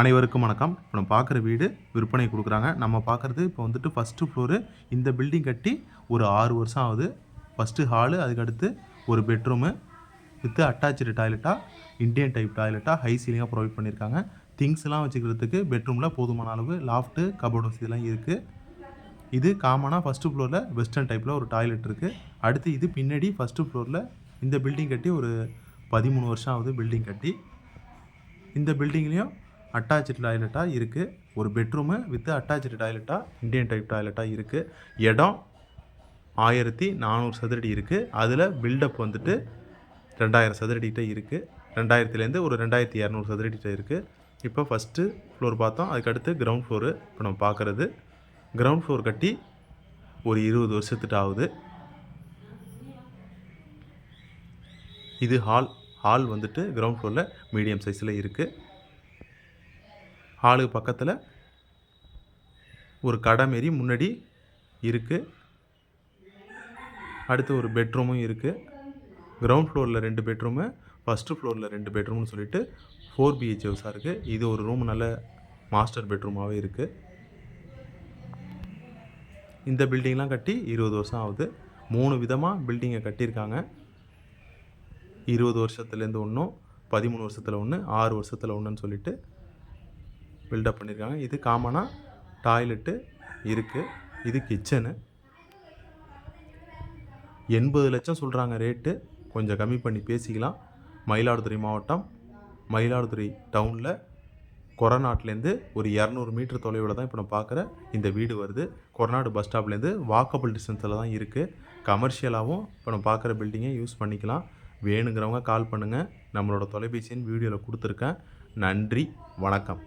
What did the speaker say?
அனைவருக்கும் வணக்கம். இப்போ நம்ம பார்க்குற வீடு விற்பனை கொடுக்குறாங்க. நம்ம பார்க்குறது இப்போ வந்துட்டு ஃபஸ்ட்டு ஃப்ளோரு இந்த பில்டிங் கட்டி ஒரு ஆறு வருஷம் ஆகுது. ஃபஸ்ட்டு ஹாலு அதுக்கடுத்து ஒரு பெட்ரூமு வித்து அட்டாச்சு டாய்லெட்டாக இந்தியன் டைப் டாய்லெட்டாக ஹை சீலிங்காக ப்ரொவைட் பண்ணியிருக்காங்க. திங்ஸ்லாம் வச்சுக்கிறதுக்கு பெட்ரூமில் போதுமான அளவு லாஃப்ட்டு கபோர்டு வசதிலாம் இருக்குது இது காமனாக ஃபஸ்ட்டு ஃப்ளோரில் வெஸ்டர்ன் டைப்பில் ஒரு டாய்லெட் இருக்குது அடுத்து இது பின்னாடி ஃபஸ்ட்டு ஃப்ளோரில் இந்த பில்டிங் கட்டி ஒரு பதிமூணு வருஷம் ஆகுது பில்டிங் கட்டி. இந்த பில்டிங்லேயும் அட்டாச்சு டாய்லெட்டாக இருக்குது ஒரு பெட்ரூமு வித் அட்டாச்சு டாய்லெட்டாக இந்தியன் டைப் டாய்லெட்டாக இருக்குது இடம் ஆயிரத்தி நானூறு சதுரடி இருக்குது அதில் பில்டப் வந்துட்டு ரெண்டாயிரம் சதுரடிகிட்ட இருக்குது ரெண்டாயிரத்துலேருந்து ஒரு ரெண்டாயிரத்தி இரநூறு சதுரடிகிட்ட இருக்குது இப்போ ஃபஸ்ட்டு ஃப்ளோர் பார்த்தோம். அதுக்கடுத்து கிரவுண்ட் ஃப்ளோரு இப்போ நம்ம பார்க்குறது. கிரவுண்ட் ஃப்ளோர் கட்டி ஒரு இருபது வருஷத்துட்டு ஆகுது. இது ஹால் ஹால் வந்துட்டு கிரவுண்ட் ஃப்ளோரில் மீடியம் சைஸில் இருக்குது ஹாலுக்கு பக்கத்தில் ஒரு கடை மாரி முன்னாடி இருக்குது அடுத்து ஒரு பெட்ரூமும் இருக்குது கிரவுண்ட் ஃப்ளோரில் ரெண்டு பெட்ரூமு ஃபஸ்ட்டு ஃப்ளோரில் ரெண்டு பெட்ரூம்னு சொல்லிட்டு ஃபோர் பிஹெச் ஹவுஸாக இருக்குது இது ஒரு ரூம் நல்ல மாஸ்டர் பெட்ரூமாகவே இருக்குது இந்த பில்டிங்லாம் கட்டி இருபது வருஷம் ஆகுது. மூணு விதமாக பில்டிங்கை கட்டியிருக்காங்க. இருபது வருஷத்துலேருந்து ஒன்றும் பதிமூணு வருஷத்தில் ஒன்று ஆறு வருஷத்தில் ஒன்றுன்னு சொல்லிட்டு பில்டப் பண்ணியிருக்காங்க இது காமனாக டாய்லெட்டு இருக்குது இது கிச்சனு எண்பது லட்சம் சொல்கிறாங்க ரேட்டு கொஞ்சம் கம்மி பண்ணி பேசிக்கலாம். மயிலாடுதுறை மாவட்டம் மயிலாடுதுறை டவுனில் கொரநாட்டிலேருந்து ஒரு இரநூறு மீட்டர் தொலைவில் தான் இப்போ நான் பார்க்குற இந்த வீடு வருது. கொரநாடு பஸ் ஸ்டாப்லேருந்து வாக்கபிள் டிஸ்டன்ஸில் தான் இருக்குது கமர்ஷியலாகவும் இப்போ நம்ம பார்க்குற பில்டிங்கை யூஸ் பண்ணிக்கலாம். வேணுங்கிறவங்க கால் பண்ணுங்கள் நம்மளோட தொலைபேசியின் வீடியோவில் கொடுத்துருக்கேன். நன்றி வணக்கம்.